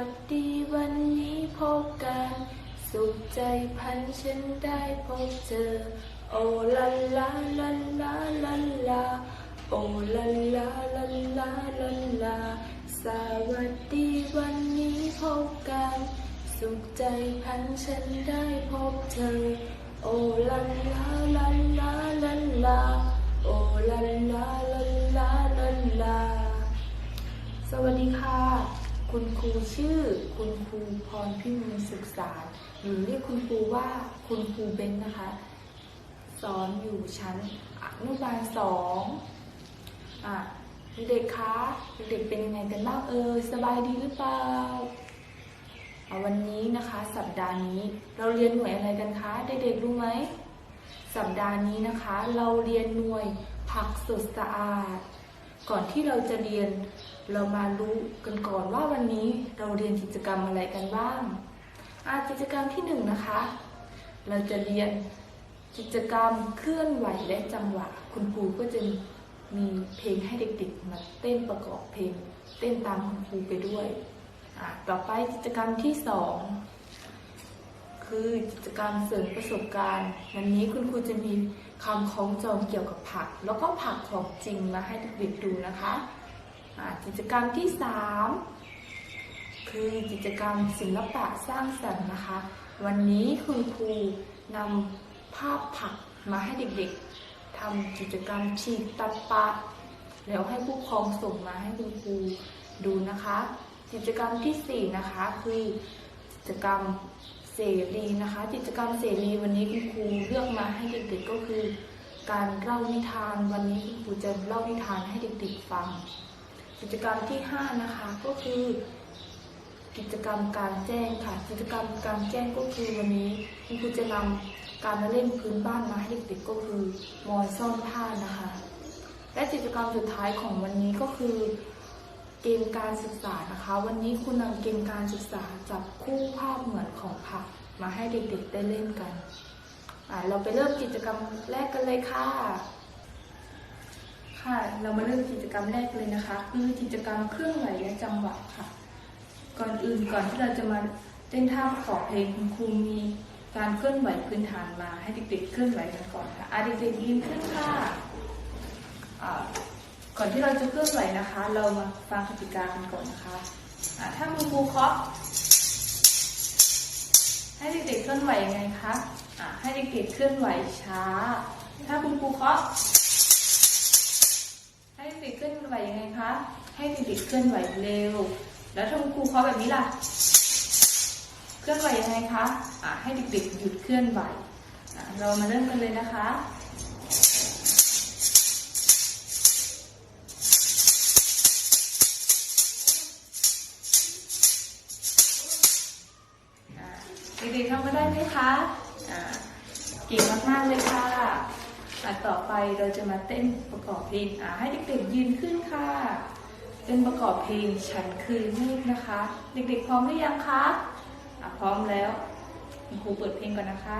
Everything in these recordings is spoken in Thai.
วัสดีวันนี้พบกัน สุขใจพันฉันได้พบเจอ โอลาลาลาลาลาลา โอลาลาลาลาลาลา สวัสดีวันนี้พบกัน สุขใจพันฉันได้พบเธอ โอลาลาลาลาลาลา โอลาลาลาลาลาลา สวัสดีค่ะ คุณครูชื่อ คุณครูพรพิมลศึกษา หรือเรียกคุณครูว่าคุณครูเบนนะคะ สอนอยู่ชั้นอนุบาลสองอะเด็กคะเด็กเป็นยังไงกันบ้างเออสบายดีหรือเปล่าวันนี้นะคะ สัปดาห์นี้เราเรียนหน่วยอะไรกันคะเด็กๆรู้ไหมสัปดาห์นี้นะคะ เราเรียนหน่วยผักสดสะอาด ก่อนที่เราจะเรียน เรามารู้กันก่อนว่าวันนี้เราเรียนกิจกรรมอะไรกันบ้างอากิจกรรมที่หนึ่งนะคะ เราจะเรียนกิจกรรมเคลื่อนไหวและจังหวะ คุณครูก็จะมีเพลงให้เด็กๆมาเต้นประกอบเพลง เต้นตามคุณครูไปด้วยอะต่อไปกิจกรรมที่สองคือกิจกรรมเสริมประสบการณ์ วันนี้คุณครูจะมีคำคล้องจองเกี่ยวกับผัก แล้วก็ผักของจริงมาให้เด็กๆดูนะคะ กิจกรรมที่ 3 คือกิจกรรมศิลปะสร้างสรรค์นะคะ วันนี้คุณครูนำภาพผักมาให้เด็กๆทำกิจกรรมฉีกตัดปะแล้วให้ผู้ปกครองส่งมาให้คุณครูดูนะคะ กิจกรรมที่ 4 นะคะ คือกิจกรรมเสรีนะคะ กิจกรรมเสรีวันนี้คุณครูเลือกมาให้เด็กๆก็คือ การเล่านิทานวันนี้คุณครูจะเล่านิทานให้เด็กๆฟัง กิจกรรมที่ 5 นะคะก็คือ กิจกรรมการแจ้งค่ะ กิจกรรมการแจ้งก็คือวันนี้คุณครูจะนำการเล่นพื้นบ้านมาให้เด็กๆก็คือมอยซ่อนผ้านะคะ และกิจกรรมสุดท้ายของวันนี้ก็คือเกมการศึกษานะคะ วันนี้คุณนำเกมการศึกษาจับคู่ภาพเหมือนของผักมาให้เด็กๆได้เล่นกันอ่าเราไปเริ่มกิจกรรมแรกกันเลยค่ะ ค่ะ เรามาเริ่มกิจกรรมแรกเลยนะคะ คือกิจกรรมเครื่องไหวและจังหวะค่ะ ก่อนอื่นก่อนที่เราจะมาเต้นท่าประกอบเพลงคุณครูมีการเคลื่อนไหวพื้นฐานมาให้เด็กๆเคลื่อนไหวกันก่อนค่ะอะเด็กๆยืนขึ้นค่ะก่อนที่เราจะเคลื่อนไหวนะคะ เรามาฟังกติกากันก่อนนะคะะถ้าคุณครูเคาะให้เด็กๆเคลื่อนไหวยังไงคะะให้เด็กๆเคลื่อนไหวช้า ถ้าคุณครูเคาะ ให้เด็กเคลื่อนไหวยังไงคะ ให้เด็กๆเคลื่อนไหวเร็ว แล้วถ้าคุณครูเคาแบบนี้ล่ะ เคลื่อนไหวยังไงคะอะให้เด็กๆหยุดเคลื่อนไหว เรามาเริ่มกันเลยนะคะเด็กๆทำมาได้ไหมคะอะเก่งมากๆเลยค่ะ่ะต่อไปเราจะมาเต้นประกอบเพลงอ่าให้เด็กๆยืนขึ้นค่ะเต้นประกอบเพลงฉันคือเมฆนะคะ เด็กๆพร้อมหรือยังคะอะพร้อมแล้วครูเปิดเพลงก่อนนะคะ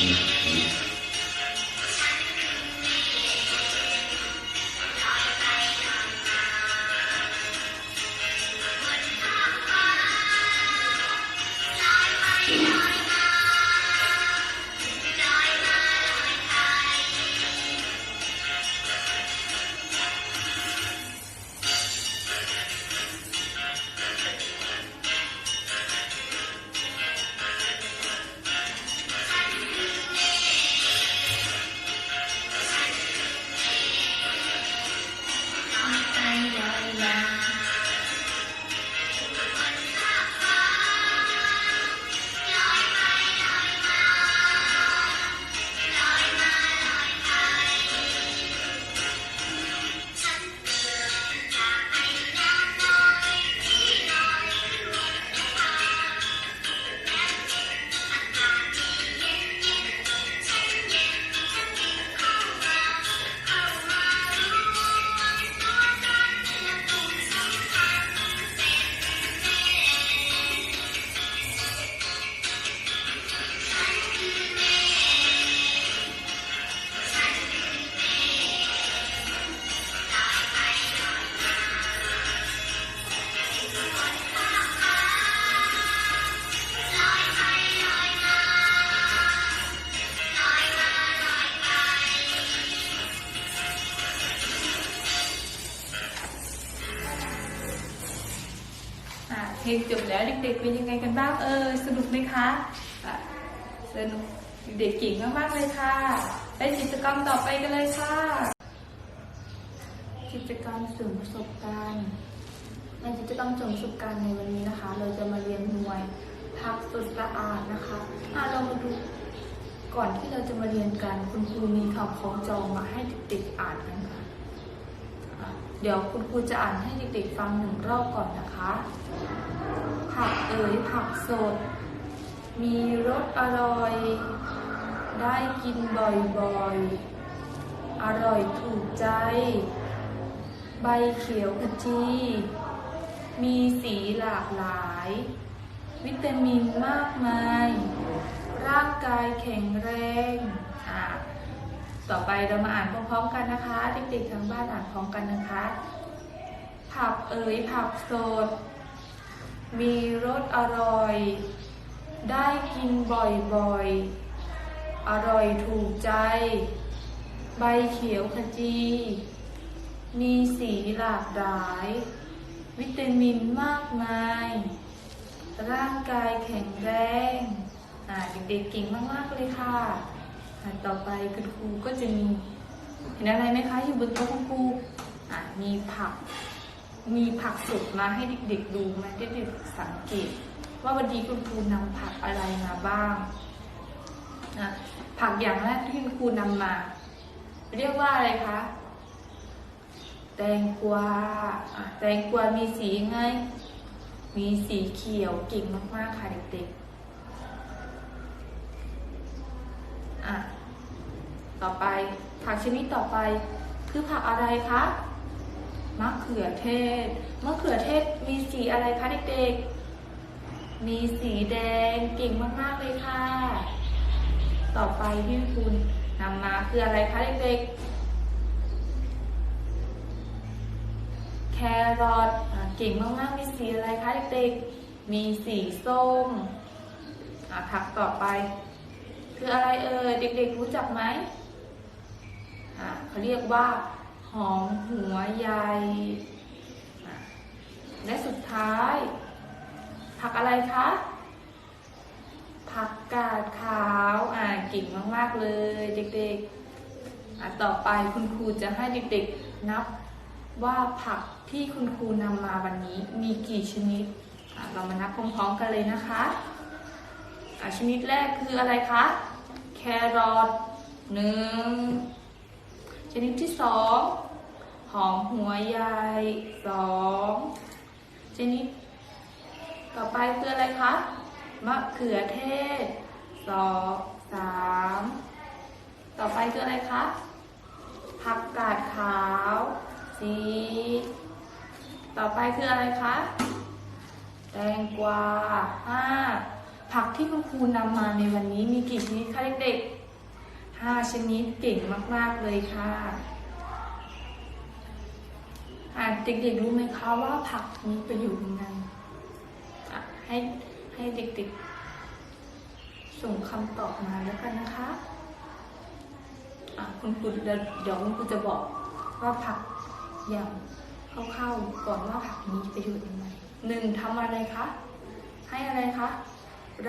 うん เพลงจบแล้วเด็กๆเป็นยังไงกันบ้างเออสนุกไหมคะสนุกเด็กเก่งมากๆเลยค่ะไปกิจกรรมต่อไปกันเลยค่ะ กิจกรรมเสริมประสบการณ์ในกิจกรรมเสริมประสบการณ์ในวันนี้นะคะ เราจะมาเรียนหน่วยผักสดสะอาดนะคะอะเรามาดูก่อนที่เราจะมาเรียนกันคุณครูมีคำคล้องจองมาให้เด็กๆอ่านกันค่ะเดี๋ยวคุณครูจะอ่านให้เด็กๆฟังหนึ่งรอบก่อนนะคะ ผักเอ๋ยผักสด มีรสอร่อย ได้กินบ่อยๆ อร่อยถูกใจ ใบเขียวขจี มีสีหลากหลาย วิตามินมากมาย ร่างกายแข็งแรงอะต่อไปเรามาอ่านพร้อมๆกันนะคะเด็กๆทางบ้านอ่านพร้อมกันนะคะ ผักเอ๋ยผักสด มีรสอร่อย ได้กินบ่อยๆ อร่อยถูกใจ ใบเขียวขจี มีสีหลากหลาย วิตามินมากมาย ร่างกายแข็งแรงอ่าเด็กๆเก่งมากๆเลยค่ะ ต่อไปคุณครูก็จะมี เห็นอะไรไหมคะ อยู่บนโต๊ะคุณครูอ่ามีผัก มีผักสดมาให้เด็กๆดูมาให้เด็กๆสังเกต ว่าวันนี้คุณครูนำผักอะไรมาบ้างนะผักอย่างแรกที่คุณครูนำมา เรียกว่าอะไรคะ แตงกวาแตงกวามีสียังไง มีสีเขียวเก่งมากๆค่ะเด็กๆอะต่อไปผักชนิดต่อไปคือผักอะไรคะ มะเขือเทศ มะเขือเทศมีสีอะไรคะเด็กๆ มีสีแดงเก่งมากๆเลยค่ะ ต่อไปที่คุณนำมาคืออะไรคะเด็กๆ แครอทเก่งมากๆ มีสีอะไรคะเด็กๆ มีสีส้มผักต่อไป คืออะไรเอ่ยเด็กๆรู้จักไหมอะเขาเรียกว่า หอมหัวใหญ่และสุดท้าย ผักอะไรคะ ผักกาดขาวอ่าเก่งมาก ๆ เลยเด็กๆอะต่อไปคุณครูจะให้เด็กๆนับว่าผักที่คุณครูนำมาวันนี้มีกี่ชนิดอะเรามานับพร้อมๆกันเลยนะคะอะชนิดแรกคืออะไรคะ แครอทหนึ่ง ชนิดที่สองหอมหัวใหญ่สองชนิด ต่อไปคืออะไรคะมะเขือเทศสองสามต่อไปคืออะไรคะผักกาดขาวสี่ต่อไปคืออะไรคะแตงกวาห้าผักที่คุณครูนำมาในวันนี้มีกี่ชนิดคะเด็กๆ ห้าชนิดเก่งมาก ๆ เลยค่ะอะเด็กๆรู้ไหมคะว่าผักมีประโยชน์ยังไงอะให้ให้เด็กๆ ส่งคำตอบมาแล้วกันนะคะอะคุณครูเดี๋ยวคุณครูจะบอกว่าผักอย่างคร่าๆก่อนว่าผักมีประโยชน์ยังไงหนึ่งทำอะไรคะ ให้อะไรคะ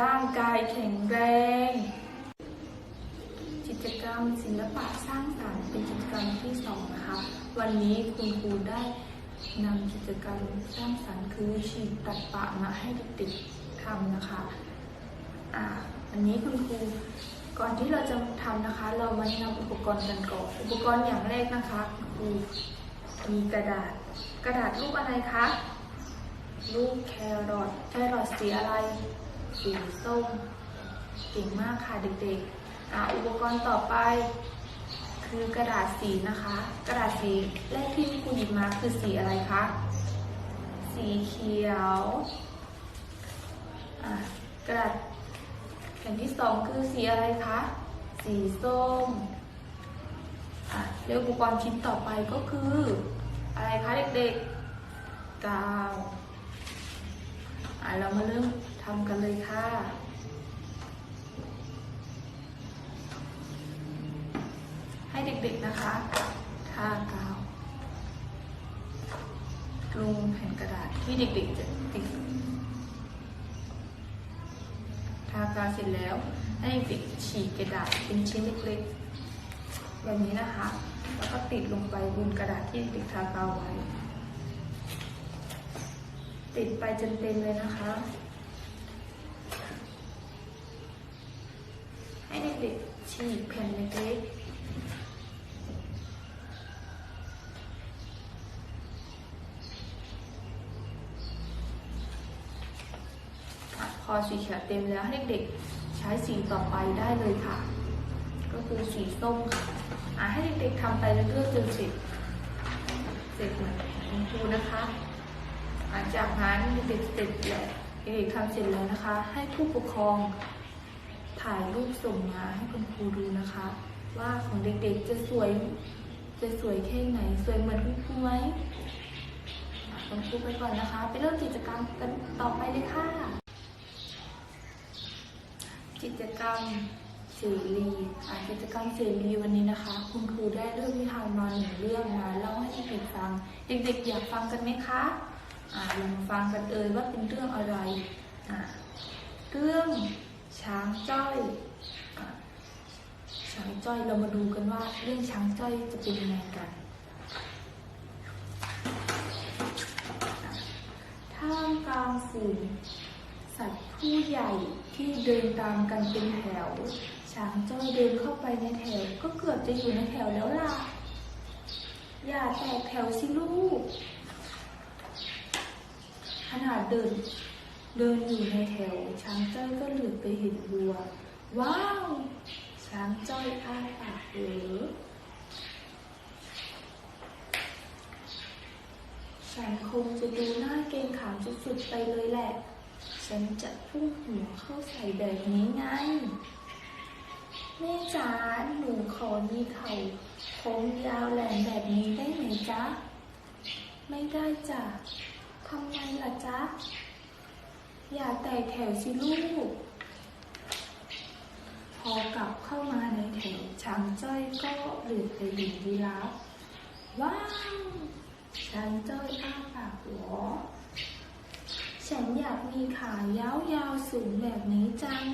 ร่างกายแข็งแรง จกรรมศิลปะสร้างสรรค์เป็นกิจกรรมที่สองนะคะ วันนี้คุณครูได้นำกิจกรรมสร้างสรรค์คือฉีดตัดปะมาให้เด็กๆทำนะคะอ่าอันนี้คุณครูก่อนที่เราจะทำนะคะ เรามานนำอุปกรณ์กันก่อนอุปกรณ์อย่างแรกนะคะคุณครูมีกระดาษ กระดาษรูปอะไรคะรูปแครอทแครอทสีอะไรสีส้มเก่งมากค่ะเด็กๆ อุปกรณ์ต่อไป คือกระดาษสีนะคะ กระดาษสีแรกที่คุณหยิบมาคือสีอะไรคะ สีเขียวกระดาษแผ่นที่สองคือสีอะไรคะ สีส้มแล้วอุปกรณ์ชิ้นต่อไปก็คือ อะไรคะเด็กๆกาวเรามาเริ่มทำกันเลยค่ะ ให้เด็กๆนะคะทากาวลงแผ่นกระดาษที่เด็กๆจะติดทาการเสร็จแล้วให้เด็กฉีกกระดาษเป็นชิ้นเล็กๆแบบนี้นะคะ แล้วก็ติดลงไปบนกระดาษที่เด็กทากาวไว้ ติดไปจนเต็มเลยนะคะให้เด็กๆฉีกแผ่นเล็กๆ อะพอ สีเขียวเต็มแล้วให้เด็กๆใช้สีต่อไปได้เลยค่ะ ก็คือสีส้มค่ะอะให้เด็กๆทำไปเรื่อยๆจนเสร็จเสร็จเหมือนคุณครูนะคะอะจากนั้นเด็กเสร็จแล้วเด็กๆทำเสร็จแล้วนะคะ ให้ผู้ปกครองถ่ายรูปส่งมาให้คุณครูดูนะคะ ว่าของเด็กๆจะสวยจะสวยแค่ไหนสวยเหมือนคุณครูไหมคุณครูไปก่อนนะคะ ไปเริ่มกิจกรรมกันต่อไปเลยค่ะ กิจกรรมเสรีอะกิจกรรมเสรีวันนี้นะคะ คุณครูได้เรื่องนิทานมาหนึ่งเรื่องมาเล่าให้เด็กๆฟัง เด็กๆอยากฟังกันไหมคะอ่าลองฟังกันเอ่ยว่าเป็นเรื่องอะไรอะเรื่องช้างจ้อยอะช้างจ้อยเรามาดูกันว่าเรื่องช้างจ้อยจะเป็นยังไงกัน ท่ามกลางฝูง สัตว์ผู้ใหญ่ที่เดินตามกันเป็นแถว ช้างจ้อยเดินเข้าไปในแถว ก็เกือบจะอยู่ในแถวแล้วล่ะ อย่าแตกแถวสิลูก ขนาดเดิน เดินอยู่ในแถว ช้างจ้อยก็เหลือบไปเห็นวัว ว้าว ช้างจ้อยอ้าปากเหอฉันคงจะดูหน้าเกรงขามสุดๆไปเลยแหละ ฉันจะพุ่งหัวเข้าใส่แบบนี้ไงแม่จ๋าหนูขอมีเขาโค้งยาวแหลมแบบนี้ได้ไหมจ๊ะ ไม่ได้จ้ะทำไมล่ะจ๊ะ อย่าแตกแถวสิลูก พอกลับเข้ามาในแถวช้างจ้อยก็เหลือบไปเห็นยีราฟว้าวฉันจ้อยอ้าปากหัว ฉันอยากมีขายาวๆสูงแบบนี้จัง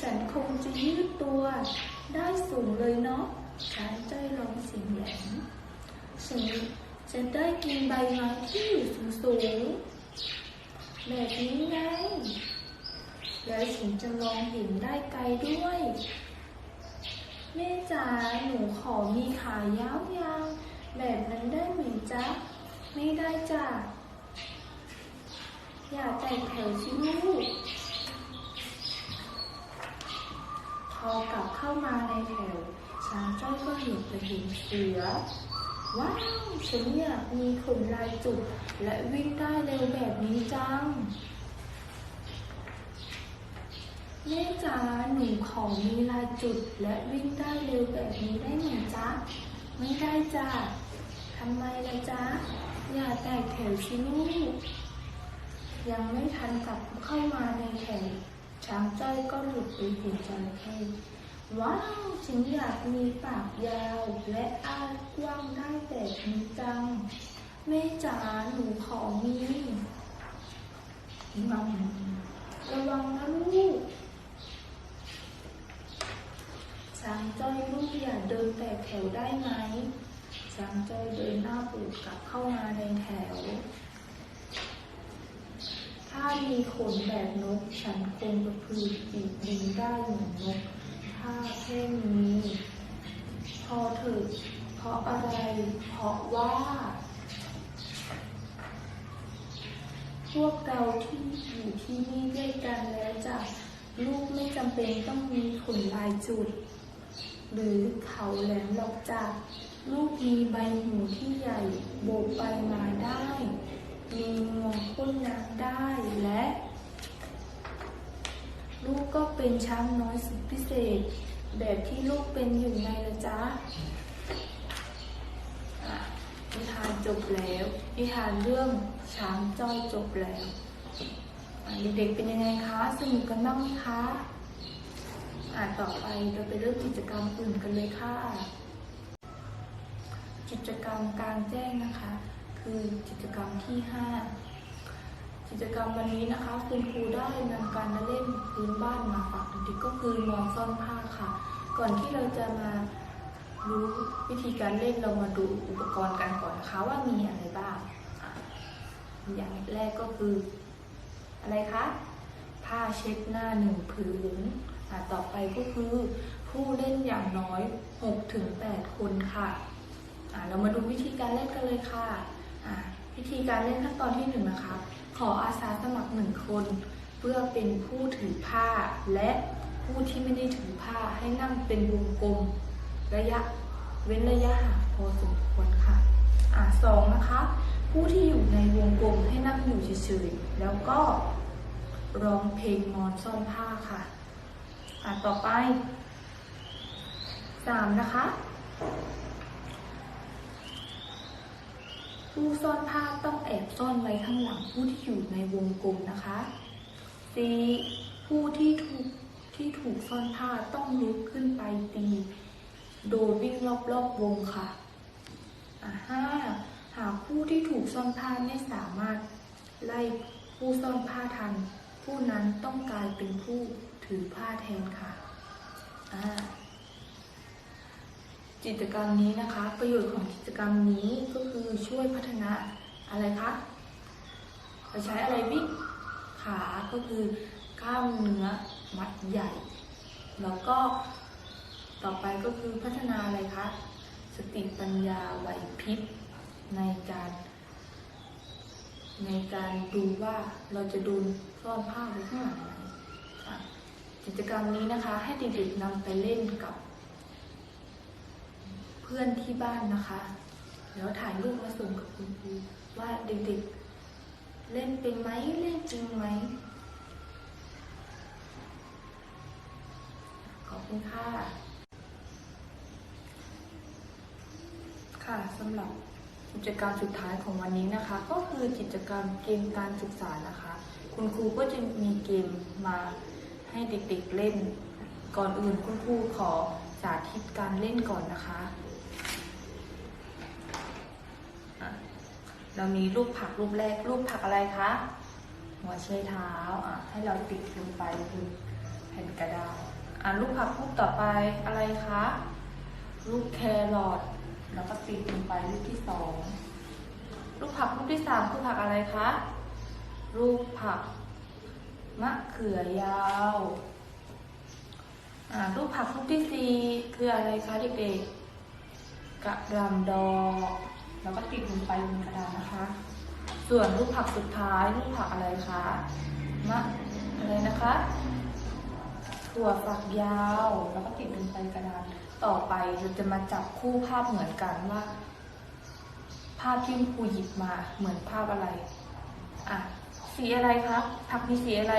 ฉันคงจะยืดตัวได้สูงเลยเนาะฉันจ้อยร้องเสียงแหลมฉันจะได้กินใบไม้ที่อยู่สูงๆแบบนี้ไง แล้วฉันจะมองเห็นได้ไกลด้วย แม่จ๋าหนูขอมีขายาวๆแบบนั้นได้ไหมจ๊ะ ไม่ได้จ้ะ อย่าแตกแถวสิลูกพอกลับเข้ามาในแถวช้างจ้อยก็เห็นไปเห็นเสือ ว้าว ฉันอยากมีขนลายจุด และวิ่งได้เร็วแบบนี้จังแม่จ๋าหนูขอมีลายจุดและวิ่งได้เร็วแบบนี้ได้ไหมจ๊ะ ไม่ได้จ้ะทำไมล่ะจ๊ะ อย่าแตกแถวสิลูกยังไม่ทันกลับเข้ามาในแถวช้างจ้อยก็หลุดไปเห็นจระเข้ว้าวฉันอยากมีปากยาวและอ้ากว้างได้แบบนี้จังแม่จ๋าหนูขอมีมัมระวังนะลูกช้างจ้อยลูกอย่าเดินแตกแถวได้ไหม ช้างจ้อยเดินหน้าปูดกลับเข้ามาในแถว ถ้ามีขนแบบนก ฉันคงกระพือปีกบินได้เหมือนนก ถ้าแค่นี้พอเถิดเพราะอะไร เพราะว่า พวกเราที่อยู่ที่นี่ด้วยกันแล้วจะลูกไม่จำเป็นต้องมีขนลายจุด หรือเขาแหลมหรอกจ้ะ ลูกมีใบหูที่ใหญ่ โบกใบไม้ได้ มีงวงพ่นน้ำได้และ ลูกก็เป็นช้างน้อยสุดพิเศษ แบบที่ลูกเป็นอยู่ไงละจ๊ะอะนิทานจบแล้วนิทานเรื่องช้างจ้อยจบแล้วเด็กๆเป็นยังไงคะสนุกกันบ้างไหมคะอ่าต่อไปเราไปเริ่มกิจกรรมอื่นกันเลยค่ะ กิจกรรมกลางแจ้งนะคะ คือกิจกรรมที่ 5 กิจกรรมวันนี้นะคะ คุณครูได้นำการเล่นพื้นบ้านมาฝากเด็กๆก็คือนอนซ่อนผ้าค่ะ ก่อนที่เราจะมารู้วิธีการเล่นเรามาดูอุปกรณ์กันก่อนนะคะว่ามีอะไรบ้าง อย่างแรกก็คือ อะไรคะผ้าเช็ดหน้าหนึ่งผืนต่อไปก็คือผู้เล่นอย่างน้อย6ถึง8คนค่ะ เรามาดูวิธีการเล่นกันเลยค่ะ วิธีการเล่นขั้นตอนที่หนึ่งนะคะ ขออาสาสมัครหนึ่งคน เพื่อเป็นผู้ถือผ้า และผู้ที่ไม่ได้ถือผ้าให้นั่งเป็นวงกลม ระยะเว้นระยะห่างพอสมควรค่ะอะสองนะคะ ผู้ที่อยู่ในวงกลมให้นั่งอยู่เฉยๆแล้วก็ร้องเพลงนอนซ่อนผ้าค่ะอะต่อไปสามนะคะ ผู้ซ่อนผ้าต้องแอบซ่อนไว้ข้างหลังผู้ที่อยู่ในวงกลมนะคะ 4. ผู้ที่ถูกที่ถูกซ่อนผ้าต้องลุกขึ้นไปตี โดยวิ่งรอบๆวงค่ะอะห้าหากผู้ที่ถูกซ่อนผ้าไม่สามารถไล่ผู้ซ่อนผ้าทัน ผู้นั้นต้องกลายเป็นผู้ถือผ้าแทนค่ะอ่า กิจกรรมนี้นะคะ ประโยชน์ของกิจกรรมนี้ก็คือช่วยพัฒนาอะไรคะเราใช้อะไรวิ่งขาก็คือกล้ามเนื้อมัดใหญ่ แล้วก็ต่อไปก็คือพัฒนาอะไรคะสติปัญญาไหวพริบในการในการดูว่าเราจะดูซ่อนผ้าไว้ข้างหลังไหนกิจกรรมนี้นะคะให้เด็กๆนำไปเล่นกับ พื่อนที่บ้านนะคะ แล้วถ่ายรูปมาส่งกับคุณครูว่าเด็กๆ เล่นเป็นไหมเล่นจริงไหมขอบคุณค่ะ ค่ะสำหรับกิจกรรมสุดท้ายของวันนี้นะคะ ก็คือกิจกรรมเกมการศึกษานะคะ คุณครูก็จะมีเกมมาให้เด็กๆเล่น ก่อนอื่นคุณครูขอสาธิตการเล่นก่อนนะคะอะ เรามีรูปผักรูปแรกรูปผักอะไรคะหัวเชยเท้าอะให้เราติดลงไปบนแผ่นกระดาษอะรูปผักรูปต่อไปอะไรคะรูปแครอทแล้วก็ติดลงไปรูปที่สองรูปผักรูปที่สามคือผักอะไรคะรูปผักมะเขือยาวอ่ารูปผักรูปที่สี่คืออะไรคะเด็กๆกระหลำดอก แล้วก็ติดลงไปบนกระดาษนะคะ ส่วนรูปผักสุดท้ายรูปผักอะไรคะมะอะไรนะคะถั่วฝักยาว แล้วก็ติดลงไปกระดาษต่อไปเราจะมาจับคู่ภาพเหมือนกันว่า ภาพที่ครูหยิบมาเหมือนภาพอะไรอะสีอะไรคะผักมีสีอะไร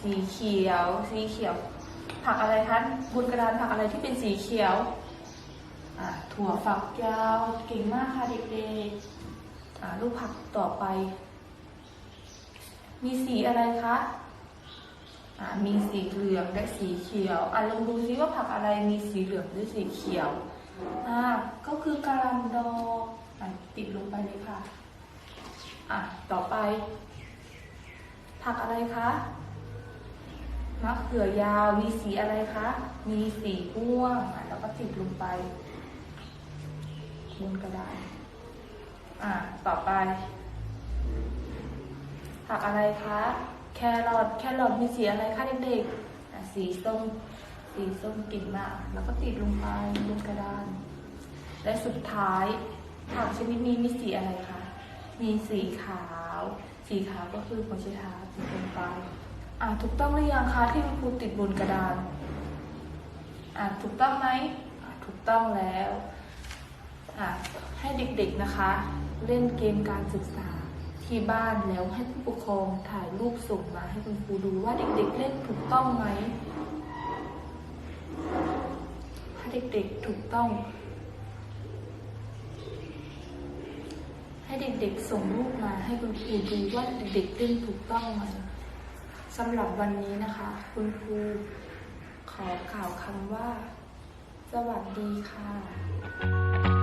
สีเขียว สีเขียว ผักอะไรคะบนกระดานผักอะไรที่เป็นสีเขียว ถั่วฝักยาวเก่งมากค่ะเด็กๆอ่ารูปผักต่อไป มีสีอะไรคะมีสีเหลืองและสีเขียวอะลองดูซิว่าผักอะไรมีสีเหลืองหรือสีเขียวอ่าก็คือกะหล่ำดอกอะติดลงไปเลยค่ะอะต่อไป ผักอะไรคะมะเขือยาวมีสีอะไรคะ มีสีม่วงอะแล้วก็ติดลงไป บนกระดาษอะต่อไป ผักอะไรคะ แครอท แครอทมีสีอะไรคะเด็กๆ สีส้ม สีส้มกลิ่นมาก แล้วก็ติดลงไปบนกระดาน และสุดท้าย ผักชนิดนี้มีสีอะไรคะ มีสีขาว สีขาวก็คือหัวไชเท้าติดลงไป อะถูกต้องหรือยังคะที่คุณครูติดบนกระดาน อะถูกต้องไหมอะถูกต้องแล้ว ให้เด็กๆนะคะ เล่นเกมการศึกษาที่บ้านแล้วให้ผู้ปกครองถ่ายรูปส่งมาให้คุณครูดูว่าเด็กๆเล่นถูกต้องไหมถ้าเด็กๆถูกต้อง ให้เด็กๆส่งรูปมาให้คุณครูดูว่าเด็กๆเล่นถูกต้องไหมสำหรับวันนี้นะคะ คุณครูขอกล่าวคำว่า สวัสดีค่ะ